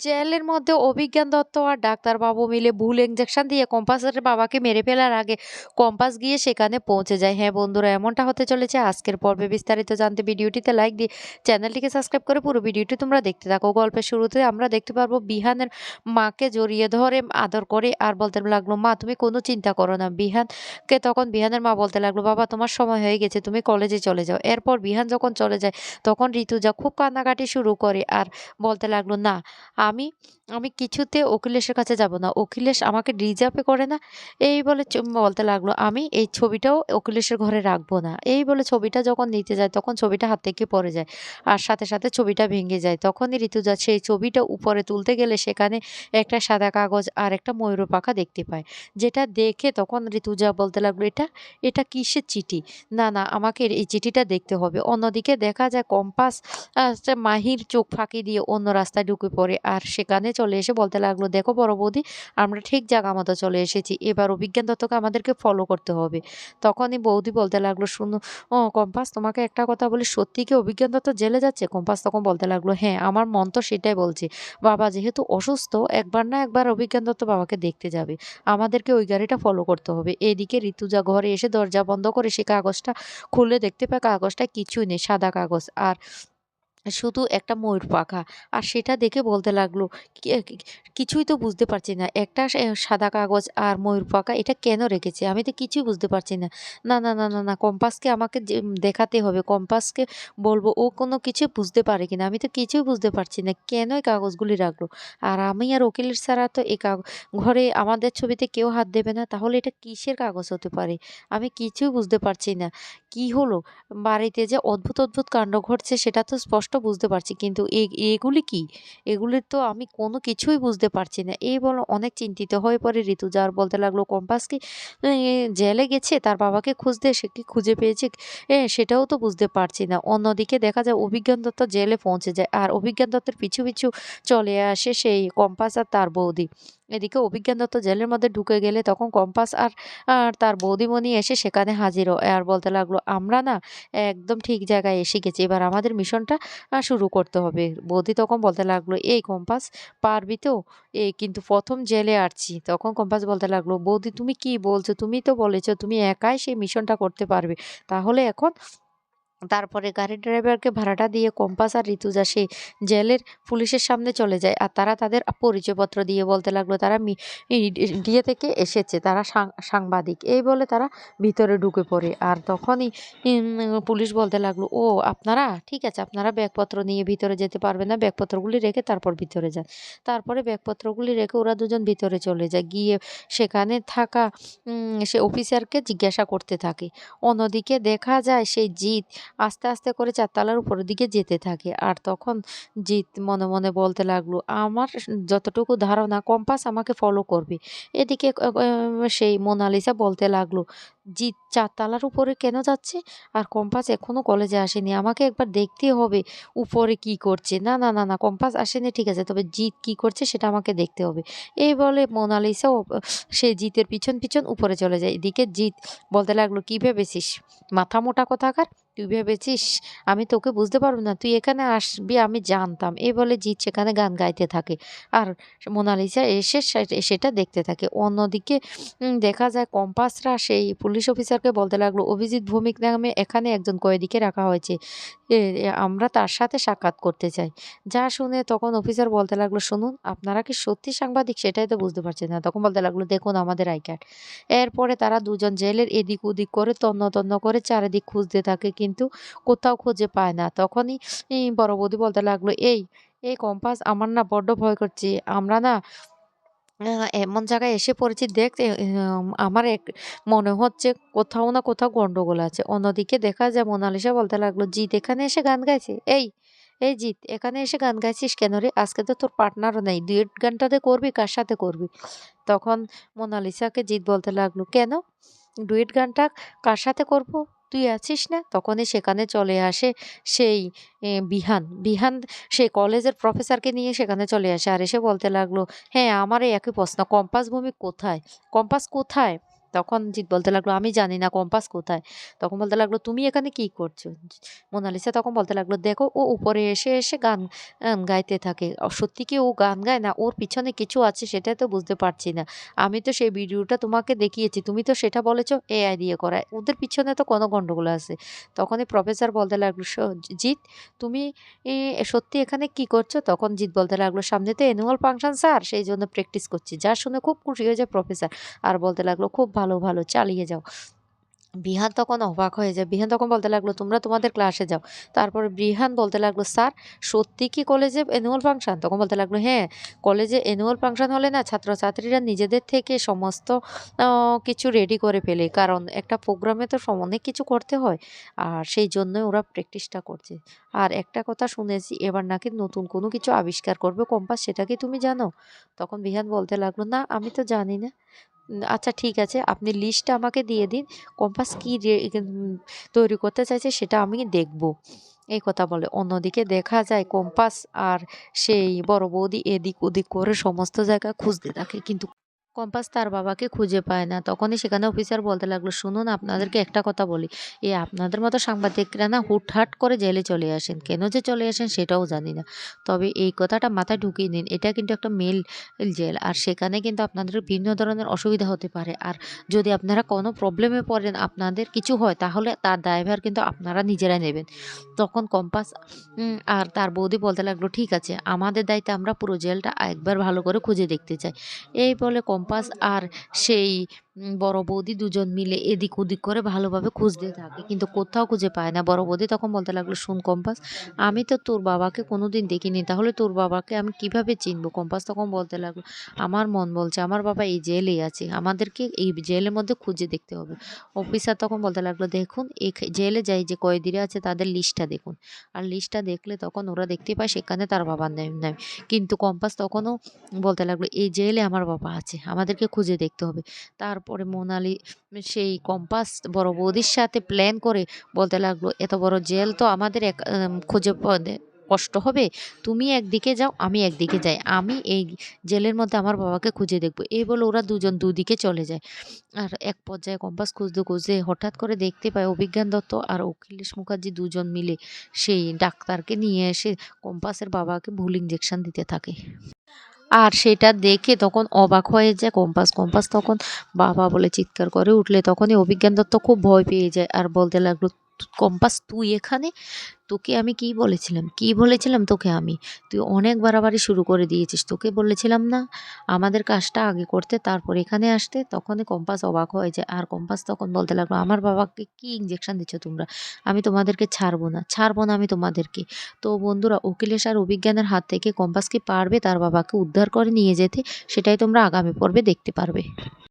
জেলের মধ্যে অভিজ্ঞান দত্ত আর ডাক্তারবাবু মিলে ভুল ইঞ্জেকশন দিয়ে কম্পাসের বাবাকে মেরে ফেলার আগে কম্পাস গিয়ে সেখানে পৌঁছে যায়। হ্যাঁ বন্ধুরা, এমনটা হতে চলেছে। আজকের পর্বে বিস্তারিত জানতে ভিডিওটিতে লাইক দিয়ে চ্যানেলটিকে সাবস্ক্রাইব করে পুরো ভিডিওটি তোমরা দেখতে থাকো। গল্পের শুরুতে আমরা দেখতে পারব বিহানের মাকে জড়িয়ে ধরে, আদর করে আর বলতে লাগল, মা, তুমি কোনো চিন্তা করো না। বিহানকে তখন বিহানের মা বলতে লাগল, বাবা, তোমার সময় হয়ে গেছে, তুমি কলেজে চলে যাও। এরপর বিহান যখন চলে যায়, তখন ঋতুজা খুব কান্নাকাটি শুরু করে আর বলতে লাগল, না আমি আমি কিছুতে অখিলেশের কাছে যাব না। অখিলেশ আমাকে রিজার্ভে করে না। এই বলে বলতে লাগল, আমি এই ছবিটাও অখিলেশের ঘরে রাখব না। এই বলে ছবিটা যখন নিতে যায়, তখন ছবিটা হাত থেকে পড়ে যায় আর সাথে সাথে ছবিটা ভেঙে যায়। তখনই ঋতুজা সেই ছবিটা উপরে তুলতে গেলে সেখানে একটা সাদা কাগজ আর একটা ময়ূর পাখা দেখতে পায়। যেটা দেখে তখন ঋতুজা বলতে লাগল, এটা এটা কিসের চিঠি? না না, আমাকে এই চিঠিটা দেখতে হবে। অন্যদিকে দেখা যায় কম্পাস মাহির চোখ ফাঁকি দিয়ে অন্য রাস্তায় ঢুকে পড়ে আর সেখানে চলে এসে বলতে লাগল, দেখো বড় বৌদি, আমরা ঠিক জায়গা মতো চলে এসেছি, এবার অভিজ্ঞান দত্তকে আমাদেরকে ফলো করতে হবে। তখনই বৌদি বলতে লাগল, শুনো, ও কম্পাস, তোমাকে একটা কথা বলি, সত্যি কি অভিজ্ঞান দত্ত জেলে যাচ্ছে? কম্পাস তখন বলতে লাগল হ্যাঁ আমার মন তো সেটাই বলছে, বাবা যেহেতু অসুস্থ, একবার না একবার অভিজ্ঞান দত্ত বাবাকে দেখতে যাবে, আমাদেরকে ওই গাড়িটা ফলো করতে হবে। এদিকে ঋতুজা ঘরে এসে দরজা বন্ধ করে সে কাগজটা খুলে দেখতে পায় কাগজটা কিছুই নেই, সাদা কাগজ, আর শুধু একটা ময়ূর পাখা আর সেটা দেখে বলতে লাগল কিছুই তো বুঝতে পারছি না একটা সাদা কাগজ আর ময়ূর পাখা এটা কেন রেখেছে? আমি তো কিছুই বুঝতে পারছি না। না, না, না, না, না কম্পাসকে আমাকে দেখাতে হবে। কম্পাসকে বলব ও কোনো কিছু বুঝতে পারে কিনা। আমি তো কিছুই বুঝতে পারছি না। কেন এই কাগজগুলি রাখল? আর আমি আর উকিল ছাড়া তো এই ঘরে আমাদের ছবিতে কেউ হাত দেবে না। তাহলে এটা কিসের কাগজ হতে পারে? আমি কিছুই বুঝতে পারছি না। কি হলো? বাড়িতে যে অদ্ভুত, অদ্ভুত কাণ্ড ঘটছে সেটা তো স্পষ্ট বুঝতে পারছি। কিন্তু এগুলি কি? এগুলি তো আমি কোনো কিছুই বুঝতে পারছি না। এই বলে অনেক চিন্তিত হয়ে পড়ে ঋতুজা আর বলতে লাগল কম্পাস কি জেলে গেছে তার বাবাকে খুঁজতে সে কি খুঁজে পেয়েছে সেটাও তো বুঝতে পারছি না। অন্যদিকে দেখা যায় অভিজ্ঞান দত্ত জেলে পৌঁছে যায়। আর অভিজ্ঞান দত্তের পিছু, পিছু চলে আসে সেই কম্পাস আর তার বৌদি। এদিকে অভিজ্ঞান দত্ত জেলের মধ্যে ঢুকে গেলে তখন কম্পাস আর আর তার বৌদিমণি এসে সেখানে হাজির আর বলতে লাগল আমরা না একদম ঠিক জায়গায় এসে গেছি। এবার আমাদের মিশনটা শুরু করতে হবে। বৌদি তখন বলতে লাগল, "এই কম্পাস পারবি তো? এ কিন্তু প্রথম জেলে আসছি।" তখন কম্পাস বলতে লাগল, "বৌদি তুমি কি বলছো? তুমি তো বলেছ তুমি একাই সেই মিশনটা করতে পারবে। তাহলে এখন তারপরে গাড়ির ড্রাইভারকে ভাড়াটা দিয়ে কম্পাস আর ঋতুজা সেই জেলের পুলিশের সামনে চলে যায়। আর তারা তাদের পরিচয়পত্র দিয়ে বলতে লাগল, তারা মি, ই ডিএ থেকে এসেছে। তারা সাংবাদিক। এই বলে তারা ভিতরে ঢুকে পড়ে। আর তখনই পুলিশ বলতে লাগল, ও, আপনারা? ঠিক আছে, আপনারা ব্যাগপত্র নিয়ে ভিতরে যেতে পারবেন না। ব্যাগপত্রগুলি রেখে তারপর ভিতরে যান। তারপরে ব্যাগপত্রগুলি রেখে ওরা দুজন ভিতরে চলে যায়। গিয়ে সেখানে থাকা সে অফিসারকে জিজ্ঞাসা করতে থাকে। অন্যদিকে দেখা যায়, সেই জিৎ আস্তে, আস্তে করে চারতলার উপরের দিকে যেতে থাকে। আর তখন জিৎ মনে, মনে বলতে লাগল, "আমার যতটুকু ধারণা কম্পাস আমাকে ফলো করবে।" এদিকে সেই মোনালিসা বলতে লাগল, "জিৎ চারতলার উপরে কেন যাচ্ছে? আর কম্পাস এখনও কলেজে আসেনি। আমাকে একবার দেখতে হবে উপরে কি করছে। না, না, না, না কম্পাস আসেনি ঠিক আছে। তবে জিৎ কি করছে সেটা আমাকে দেখতে হবে।" এই বলে মোনালিসাও সে জিতের পিছন, পিছন উপরে চলে যায়। এদিকে জিৎ বলতে লাগল, কী ভেবেছিস? মাথা মোটা কোথাকার! তুই ভেবেছিস আমি তোকে বুঝতে পারব না? তুই এখানে আসবি আমি জানতাম।" এই বলে জিৎ সেখানে গান গাইতে থাকে। আর মোনালিসা এসে সেটা দেখতে থাকে। অন্যদিকে দেখা যায় কম্পাসরা সেই পুলিশ অফিসারকে বলতে লাগল, "অভিজিৎ ভৌমিক নামে এখানে একজন কয়েদিকে রাখা হয়েছে। এ এ আমরা তার সাথে সাক্ষাৎ করতে চাই।" যা শুনে তখন অফিসার বলতে লাগল, "শুনুন আপনারা কি সত্যি সাংবাদিক সেটাই তো বুঝতে পারছি না।" তখন বলতে লাগল, "দেখুন আমাদের আই কার্ড।" এরপরে তারা দুজন জেলের এদিক ওদিক করে তন্ন, তন্ন করে চারিদিক খুঁজতে থাকে কিন্তু কোথাও খুঁজে পায় না। তখনই বড় বৌদি বলতে লাগল, "এই, এই কম্পাস আমার না বড্ড ভয় করছে। আমরা না এমন জায়গায় এসে পড়েছি দেখ এ এম আমার এক মনে হচ্ছে কোথাও না কোথাও গন্ডগোল আছে।" অন্যদিকে দেখা যায় মোনালিসা বলতে লাগল, "জিৎ এখানে এসে গান গাইছে? এই, এই জিৎ এখানে এসে গান গাইছিস কেন রে? আজকে তো তোর পার্টনারও নেই। ডুয়েট গানটাতে করবি কার সাথে করবি?" তখন মোনালিসাকে জিৎ বলতে লাগল, "কেন? ডুয়েট গানটা কার সাথে করব? তুই আছিস না?" তখনই সেখানে চলে আসে সেই বিহান। বিহান সেই কলেজের প্রফেসরকে নিয়ে সেখানে চলে আসে। আর এসে বলতে লাগল, "হ্যাঁ, আমার এই একই প্রশ্ন। কম্পাস ভূমি কোথায়? কম্পাস কোথায়?" তখন জিৎ বলতে লাগল, আমি জানি না কম্পাস কোথায়। তখন বলতে লাগল, তুমি এখানে কি করছ? মোনালিসা তখন বলতে লাগল, দেখো, ও উপরে এসে এসে গান গাইতে থাকে। সত্যি কি ও গান গায় না? ওর পিছনে কিছু আছে সেটা তো বুঝতে পারছি না। আমি তো সেই ভিডিওটা তোমাকে দেখিয়েছি, তুমি তো সেটা বলেছ এআই দিয়ে করায় ওদের পিছনে তো কোনো গন্ডগোল আছে। তখনই প্রফেসর বলতে লাগল, "স- জিৎ, তুমি সত্যি এখানে কি করছ? তখন জিৎ বলতে লাগল, সামনে তো অ্যানুয়াল ফাংশন স্যার সেই জন্য প্র্যাকটিস করছি। যা শুনে খুব খুশি হয়েছে প্রফেসর। আর বলতে লাগল, খুব ভালো ভালো ভালো, চালিয়ে যাও। বিহান তখন অবাক হয়ে যায়। বিহান তখন বলতে লাগল, তোমরা তোমাদের ক্লাসে যাও। তারপরে বিহান বলতে লাগল, স্যার, সত্যি কি কলেজে অ্যানুয়াল ফাংশন তখন বলতে লাগল হ্যাঁ কলেজে অ্যানুয়াল ফাংশন হলে না ছাত্রছাত্রীরা নিজেদের থেকে সমস্ত কিছু রেডি করে ফেলে। কারণ একটা প্রোগ্রামে তো অনেক কিছু করতে হয়। আর সেই জন্যই ওরা প্র্যাকটিসটা করছে। আর একটা কথা শুনেছি, এবার নাকি নতুন কোনো কিছু আবিষ্কার করবে কম্পাস সেটা কি তুমি জানো? তখন বিহান বলতে লাগল, না, আমি তো জানি না। আচ্ছা ঠিক আছে। আপনি লিস্টটা আমাকে দিয়ে দিন। কম্পাস কী তৈরি করতে চাইছে সেটা আমি দেখব। এই কথা বলে। অন্যদিকে দেখা যায় কম্পাস আর সেই বড় বৌদি এদিক ওদিক করে সমস্ত জায়গা খুঁজতে থাকে। কিন্তু কম্পাস তার বাবাকে খুঁজে পায় না। তখনই সেখানে অফিসার বলতে লাগল, শুনুন, আপনাদেরকে একটা কথা বলি। এ আপনাদের মতো সাংবাদিকরা না হুটহাট করে জেলে চলে আসেন। কেন যে চলে আসেন সেটাও জানি না। তবে এই কথাটা মাথায় ঢুকিয়ে নিন, এটা কিন্তু একটা মেল জেল। আর সেখানে কিন্তু আপনাদের বিভিন্ন ধরনের অসুবিধা হতে পারে। আর যদি আপনারা কোনো প্রবলেমে পড়েন, আপনাদের কিছু হয়, তাহলে তার দায়ভার কিন্তু আপনারা নিজেরাই নেবেন। তখন কম্পাস আর তার বৌদি বলতে লাগল, ঠিক আছে, আমাদের দায়িত্বে আমরা পুরো জেলটা একবার ভালো করে খুঁজে দেখতে চাই। এই বলে কম্পাস আর সেই বড় বৌদি দুজন মিলে এদিক ওদিক করে ভালোভাবে খুঁজতে থাকে। কিন্তু কোথাও খুঁজে পায় না। বড় বৌদি তখন বলতে লাগল, শুন কম্পাস, আমি তো তোর বাবাকে কোনোদিন দেখিনি। তাহলে তোর বাবাকে আমি কীভাবে চিনবো? কম্পাস তখন বলতে লাগল, আমার মন বলছে, আমার বাবা এই জেলেই আছে। আমাদেরকে এই জেলের মধ্যে খুঁজে দেখতে হবে। অফিসার তখন বলতে লাগল, দেখুন এই জেলে যাই যে কয়েদিরা আছে তাদের লিস্টটা দেখুন। আর লিস্টটা দেখলে তখন ওরা দেখতে পায় সেখানে তার বাবার নাম নাই কিন্তু কম্পাস তখনও বলতে লাগল, এই জেলে আমার বাবা আছে, আমাদেরকে খুঁজে দেখতে হবে। তারপরে মোনালি সেই কম্পাস বড় বৌদির সাথে প্ল্যান করে বলতে লাগল, এত বড় জেল তো আমাদের এক খুঁজে কষ্ট হবে। তুমি একদিকে যাও, আমি একদিকে যাই। আমি এই জেলের মধ্যে আমার বাবাকে খুঁজে দেখব। এই বলে ওরা দুজন দুদিকে চলে যায়। আর এক পর্যায়ে কম্পাস খুঁজতে খুঁজতে হঠাৎ করে দেখতে পায় অভিজ্ঞান দত্ত আর অখিলেশ মুখার্জি দুজন মিলে সেই ডাক্তারকে নিয়ে এসে কম্পাসের বাবাকে ভুল ইঞ্জেকশন দিতে থাকে। আর সেটা দেখে তখন অবাক হয়ে যায়, কম্পাস কম্পাস। তখন বাবা বলে চিৎকার করে উঠলে তখনই অভিজ্ঞান দত্ত খুব ভয় পেয়ে যায়। আর বলতে লাগল কম্পাস তুই এখানে? তোকে আমি কি বলেছিলাম? কি বলেছিলাম তোকে আমি? তুই অনেক বাড়াবাড়ি শুরু করে দিয়েছিস। তোকে বলেছিলাম না, আমাদের কাজটা আগে করতে, তারপর এখানে আসতে। তখনই কম্পাস অবাক হয়ে যায়। আর কম্পাস তখন বলতে লাগল, আমার বাবাকে কি ইঞ্জেকশন দিচ্ছ তোমরা? আমি তোমাদেরকে ছাড়বো না। ছাড়বো না আমি তোমাদেরকে। তো বন্ধুরা, অখিলেশ আর অভিজ্ঞানের হাত থেকে কম্পাস কি পারবে? তার বাবাকে উদ্ধার করে নিয়ে যেতে, সেটাই তোমরা আগামী পর্বে দেখতে পারবে।